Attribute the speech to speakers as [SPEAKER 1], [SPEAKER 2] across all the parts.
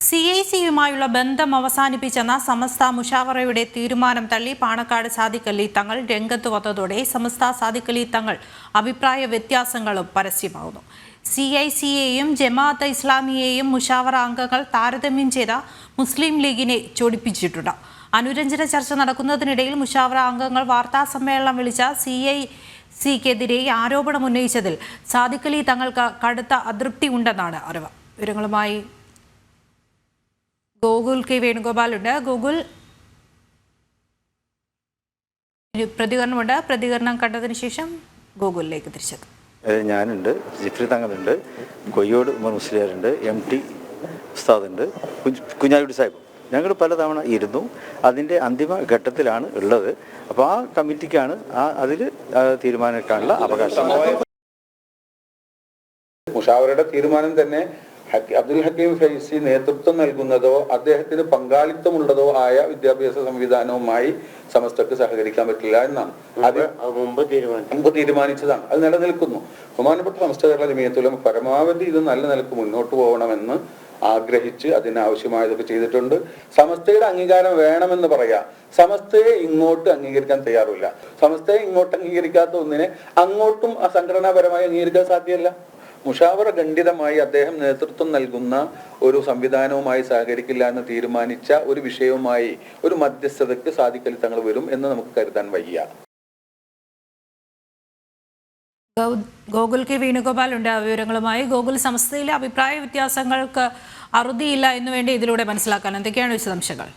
[SPEAKER 1] C I സിയുമായുള്ള ബന്ധം അവസാനിപ്പിച്ചെന്ന സമസ്ത മുഷാവറയുടെ തീരുമാനം തള്ളി പാണക്കാട് സാദിഖലി തങ്ങൾ രംഗത്ത് വന്നതോടെ സമസ്ത സാദിഖലി തങ്ങൾ അഭിപ്രായ വ്യത്യാസങ്ങളും പരസ്യമാകുന്നു സി ഐ സിയെയും ജമാഅത്ത് ഇസ്ലാമിയെയും മുഷാവറ അംഗങ്ങൾ താരതമ്യം ചെയ്ത മുസ്ലിം ലീഗിനെ ചൊടിപ്പിച്ചിട്ടുണ്ട്. അനുരഞ്ജന ചർച്ച നടക്കുന്നതിനിടയിൽ മുഷാവറ അംഗങ്ങൾ വാർത്താ സമ്മേളനം വിളിച്ച സി ഐ സിക്കെതിരെ ആരോപണം ഉന്നയിച്ചതിൽ സാദിഖലി തങ്ങൾക്ക് കടുത്ത അതൃപ്തി ഉണ്ടെന്നാണ് അറിവ്. വിവരങ്ങളുമായി ഗോകുൽ കെ വേണുഗോപാലുണ്ട് ഗോകുൽ പ്രതികരണമുണ്ട്. പ്രതികരണം കണ്ടതിന് ശേഷം ഗോകുലിലേക്ക് തിരിച്ചെത്തും.
[SPEAKER 2] ഞാനുണ്ട്. ജിഫ്രി തങ്ങളുണ്ട് കൊയ്യോട് ഉമർ മുസ്ലിയാരുണ്ട്. എം ടി ഉസ്താദുണ്ട്. കുഞ്ഞ് കുഞ്ഞാലിക്കുട്ടി സാഹിബ്. ഞങ്ങൾ പലതവണ ഇരുന്നു. അതിന്റെ അന്തിമ ഘട്ടത്തിലാണ് ഉള്ളത്. അപ്പോൾ ആ കമ്മിറ്റിക്കാണ് ആ അതിൽ തീരുമാനിക്കാനുള്ള അവകാശം.
[SPEAKER 3] മുഷാവരുടെ തീരുമാനം തന്നെ അബ്ദുൽ ഹക്കീം ഫൈസി നേതൃത്വം നൽകുന്നതോ അദ്ദേഹത്തിന് പങ്കാളിത്തമുള്ളതോ ആയ വിദ്യാഭ്യാസ സംവിധാനവുമായി സമസ്തക്ക് സഹകരിക്കാൻ പറ്റില്ല എന്നാണ്. അത്
[SPEAKER 4] മുമ്പ് തീരുമാനിച്ചു.
[SPEAKER 3] മുമ്പ് തീരുമാനിച്ചതാണ്. അത് നിലനിൽക്കുന്നു. ബഹുമാനപ്പെട്ട സമസ്ത കേരള ജമീയത്തിലും പരമാവധി ഇത് നല്ല നിലയ്ക്ക് മുന്നോട്ട് പോകണമെന്ന് ആഗ്രഹിച്ച് അതിനാവശ്യമായതൊക്കെ ചെയ്തിട്ടുണ്ട്. സമസ്തയുടെ അംഗീകാരം വേണമെന്ന് പറയാ. സമസ്തയെ ഇങ്ങോട്ട് അംഗീകരിക്കാൻ തയ്യാറില്ല സമസ്തയെ ഇങ്ങോട്ട് അംഗീകരിക്കാത്ത ഒന്നിനെ അങ്ങോട്ടും സംഘടനാപരമായി അംഗീകരിക്കാൻ സാധ്യമല്ല മുഷാവറ ഖണ്ഡിതമായി അദ്ദേഹം നേതൃത്വം നൽകുന്ന ഒരു സംവിധാനവുമായി സഹകരിക്കില്ല എന്ന് തീരുമാനിച്ച ഒരു വിഷയവുമായി ഒരു മധ്യസ്ഥതയ്ക്ക് സാധിക്കൽ തങ്ങൾ വരും എന്ന് നമുക്ക് കരുതാൻ വയ്യ.
[SPEAKER 1] ഗോകുൽ കെ വേണുഗോപാലുണ്ട് വിവരങ്ങളുമായി. ഗോകുൽ സംസ്ഥയിലെ അഭിപ്രായ വ്യത്യാസങ്ങൾക്ക് അറുതിയില്ല എന്ന് വേണ്ടി ഇതിലൂടെ മനസ്സിലാക്കാൻ എന്തൊക്കെയാണ് വിശദാംശങ്ങൾ?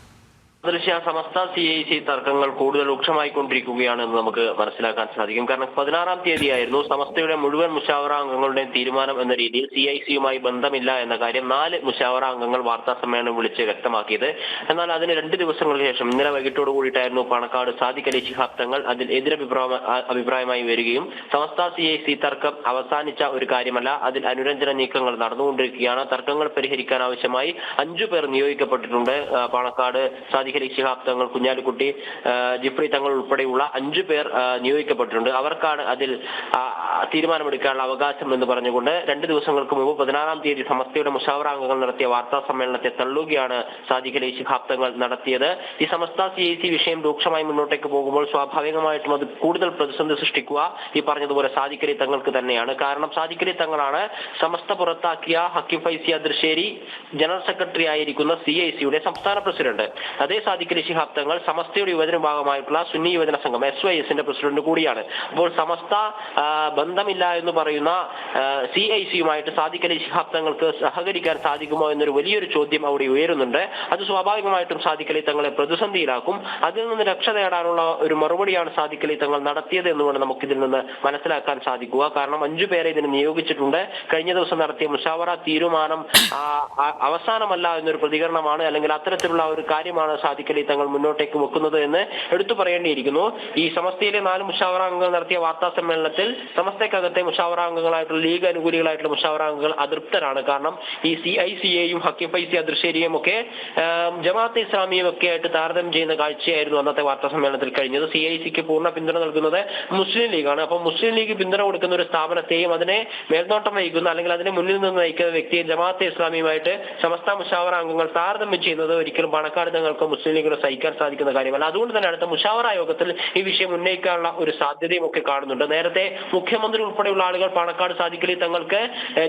[SPEAKER 4] ദൃശ്യ സമസ്ത സി ഐ സി തർക്കങ്ങൾ കൂടുതൽ രൂക്ഷമായിക്കൊണ്ടിരിക്കുകയാണെന്ന് നമുക്ക് മനസ്സിലാക്കാൻ സാധിക്കും. കാരണം പതിനാറാം തീയതിയായിരുന്നു സമസ്തയുടെ മുഴുവൻ മുഷാവറ അംഗങ്ങളുടെയും തീരുമാനം എന്ന രീതിയിൽ സി ഐ സിയുമായി ബന്ധമില്ല എന്ന കാര്യം നാല് മുഷാവറ അംഗങ്ങൾ വാർത്താ സമ്മേളനം വിളിച്ച് വ്യക്തമാക്കിയത്. എന്നാൽ അതിന് രണ്ട് ദിവസങ്ങൾക്ക് ശേഷം ഇന്നലെ വൈകിട്ടോട് കൂടിയിട്ടായിരുന്നു പാണക്കാട് സാദിഖ് അലി ശിഹാബ് തങ്ങൾ അതിൽ എതിരഭിപ്രായ അഭിപ്രായമായി വരികയും സമസ്ത സി ഐ സി തർക്കം അവസാനിച്ച ഒരു കാര്യമല്ല. അതിൽ അനുരഞ്ജന നീക്കങ്ങൾ നടന്നുകൊണ്ടിരിക്കുകയാണ്. തർക്കങ്ങൾ പരിഹരിക്കാൻ ആവശ്യമായി അഞ്ചു പേർ നിയോഗിക്കപ്പെട്ടിട്ടുണ്ട് പാണക്കാട് സാദിഖ് അലി ശിഹാബ് തങ്ങൾ കുഞ്ഞാലിക്കുട്ടി ജിഫ്രി തങ്ങൾ ഉൾപ്പെടെയുള്ള അഞ്ചു പേർ നിയോഗിക്കപ്പെട്ടിട്ടുണ്ട്. അവർക്കാണ് അതിൽ തീരുമാനമെടുക്കാനുള്ള അവകാശം എന്ന് പറഞ്ഞുകൊണ്ട് രണ്ട് ദിവസങ്ങൾക്ക് മുമ്പ് പതിനാറാം തീയതി സമസ്തയുടെ മുഷാവറ അംഗങ്ങൾ നടത്തിയ വാർത്താ സമ്മേളനത്തെ തള്ളുകയാണ് സാദിഖ് അലി ശിഹാബ് തങ്ങൾ നടത്തിയത്. ഈ സമസ്ത സി ഐ സി വിഷയം രൂക്ഷമായി മുന്നോട്ടേക്ക് പോകുമ്പോൾ സ്വാഭാവികമായിട്ടും അത് കൂടുതൽ പ്രതിസന്ധി സൃഷ്ടിക്കുക ഈ പറഞ്ഞതുപോലെ സാദിഖ് അലി തങ്ങൾക്ക് തന്നെയാണ്. കാരണം സാദിഖ് അലി തങ്ങളാണ് സമസ്ത പുറത്താക്കിയ ഹക്കിം ഫൈസി അദ്രശ്ശേരി ജനറൽ സെക്രട്ടറി ആയിരിക്കുന്ന സി ഐ സിയുടെ സംസ്ഥാന പ്രസിഡന്റ്. അതേ സാദിഖ് അലി ശിഹാബ് തങ്ങൾ സമസ്തയുടെ യുവജന ഭാഗമായിട്ടുള്ള സുന്നി യുവജന സംഘം എസ് വൈ എസിന്റെ പ്രസിഡന്റ് കൂടിയാണ്. അപ്പോൾ സമസ്ത ബന്ധമില്ല എന്ന് പറയുന്ന സി ഐ സിയുമായിട്ട് സാദിഖ് അലി ശിഹാബ് തങ്ങൾക്ക് സഹകരിക്കാൻ സാധിക്കുമോ എന്നൊരു വലിയൊരു ചോദ്യം അവിടെ ഉയരുന്നുണ്ട്. അത് സ്വാഭാവികമായിട്ടും സാദിഖലി തങ്ങളെ പ്രതിസന്ധിയിലാക്കും. അതിൽ നിന്ന് രക്ഷ നേടാനുള്ള ഒരു മറുപടിയാണ് സാദിഖ് അലി തങ്ങൾ നടത്തിയത് എന്നുകൊണ്ട് നമുക്ക് ഇതിൽ നിന്ന് മനസ്സിലാക്കാൻ സാധിക്കുക. കാരണം അഞ്ചു പേരെ ഇതിന് നിയോഗിച്ചിട്ടുണ്ട്. കഴിഞ്ഞ ദിവസം നടത്തിയ മുഷാവറ തീരുമാനം അവസാനമല്ല എന്നൊരു പ്രതികരണമാണ്. അല്ലെങ്കിൽ അത്തരത്തിലുള്ള ഒരു കാര്യമാണ് സാദിഖ് തങ്ങൾ മുന്നോട്ടേക്ക് വെക്കുന്നത് എന്ന് എടുത്തു പറയേണ്ടിയിരിക്കുന്നു. ഈ സമസ്തയിലെ നാല് മുഷാവറ അംഗങ്ങൾ നടത്തിയ വാർത്താ സമ്മേളനത്തിൽ സമസ്തക്കകത്തെ മുഷാവറ അംഗങ്ങളായിട്ടുള്ള ലീഗ് അനുകൂലികളായിട്ടുള്ള മുഷാവറ അംഗങ്ങൾ അതൃപ്തരാണ്. കാരണം ഈ സി ഐ സി എയും ഹക്കിം ഫൈസി അദൃശ്ശേരിയും ഒക്കെ ജമാഅത്ത് ഇസ്ലാമിയും ഒക്കെ ആയിട്ട് താരതമ്യം ചെയ്യുന്ന കാഴ്ചയായിരുന്നു അന്നത്തെ വാർത്താ സമ്മേളനത്തിൽ കഴിഞ്ഞത്. സി ഐ സിക്ക് പൂർണ പിന്തുണ നൽകുന്നത് മുസ്ലിം ലീഗാണ്. അപ്പോൾ മുസ്ലിം ലീഗ് പിന്തുണ കൊടുക്കുന്ന ഒരു സ്ഥാപനത്തെയും അതിനെ മേൽനോട്ടം വഹിക്കുന്ന അല്ലെങ്കിൽ അതിനെ മുന്നിൽ നിന്ന് നയിക്കുന്ന വ്യക്തിയെ ജമാഅത്തെ ഇസ്ലാമിയുമായിട്ട് സമസ്ത മുഷാവറ അംഗങ്ങൾ താരതമ്യം ചെയ്യുന്നത് ഒരിക്കലും പണക്കാർ തങ്ങൾക്കോ മുസ്ലിം ലീഗിനോ സഹിക്കാൻ സാധിക്കുന്ന കാര്യമല്ല. അതുകൊണ്ട് തന്നെ അടുത്ത മുഷാവറ യോഗത്തിൽ ഈ വിഷയം ഉന്നയിക്കാനുള്ള ഒരു സാധ്യതയും ഒക്കെ കാണുന്നുണ്ട്. നേരത്തെ മുഖ്യമന്ത്രി ഉൾപ്പെടെയുള്ള ആളുകൾ പാണക്കാട് സാധിക്കലി തങ്ങൾക്ക്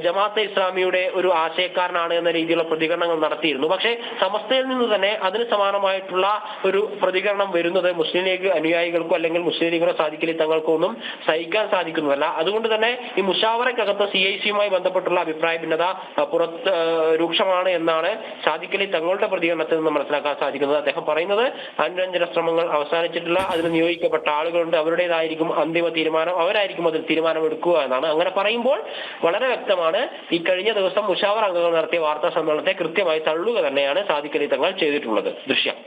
[SPEAKER 4] ജമാഅത്തെ ഇസ്ലാമിയുടെ ഒരു ആശയക്കാരനാണ് എന്ന രീതിയിലുള്ള പ്രതികരണങ്ങൾ നടത്തിയിരുന്നു. പക്ഷേ സമസ്തയിൽ നിന്ന് തന്നെ അതിന് സമാനമായിട്ടുള്ള ഒരു പ്രതികരണം വരുന്നത് മുസ്ലിം ലീഗ് അനുയായികൾക്കോ അല്ലെങ്കിൽ മുസ്ലിം ലീഗിനോ സാധിക്കലി തങ്ങൾക്കോ ഒന്നും സഹിക്കാൻ സാധിക്കുന്നതല്ല. അതുകൊണ്ട് തന്നെ ഈ മുഷാവറയ്ക്കകത്ത് സി ഐ സിയുമായി ബന്ധപ്പെട്ടുള്ള അഭിപ്രായ ഭിന്നത പുറത്ത് രൂക്ഷമാണ് എന്നാണ് സാധിക്കലി തങ്ങളുടെ പ്രതികരണത്തിൽ നിന്ന് മനസ്സിലാക്കാൻ സാധിക്കുന്നത്. അദ്ദേഹം പറയുന്നത് അനുരഞ്ജന ശ്രമങ്ങൾ അവസാനിച്ചിട്ടില്ല അതിന് നിയോഗിക്കപ്പെട്ട ആളുകളുണ്ട് അവരുടേതായിരിക്കും അന്തിമ തീരുമാനം അവരായിരിക്കും അതിൽ തീരുമാനമെടുക്കുക എന്നാണ്. അങ്ങനെ പറയുമ്പോൾ വളരെ വ്യക്തമാണ് ഈ കഴിഞ്ഞ ദിവസം മുഷാവർ അംഗങ്ങൾ നടത്തിയ വാർത്താ സമ്മേളനത്തെ കൃത്യമായി തള്ളുക തന്നെയാണ് സാദിഖലി തങ്ങൾ ചെയ്തിട്ടുള്ളത്. ദൃശ്യം.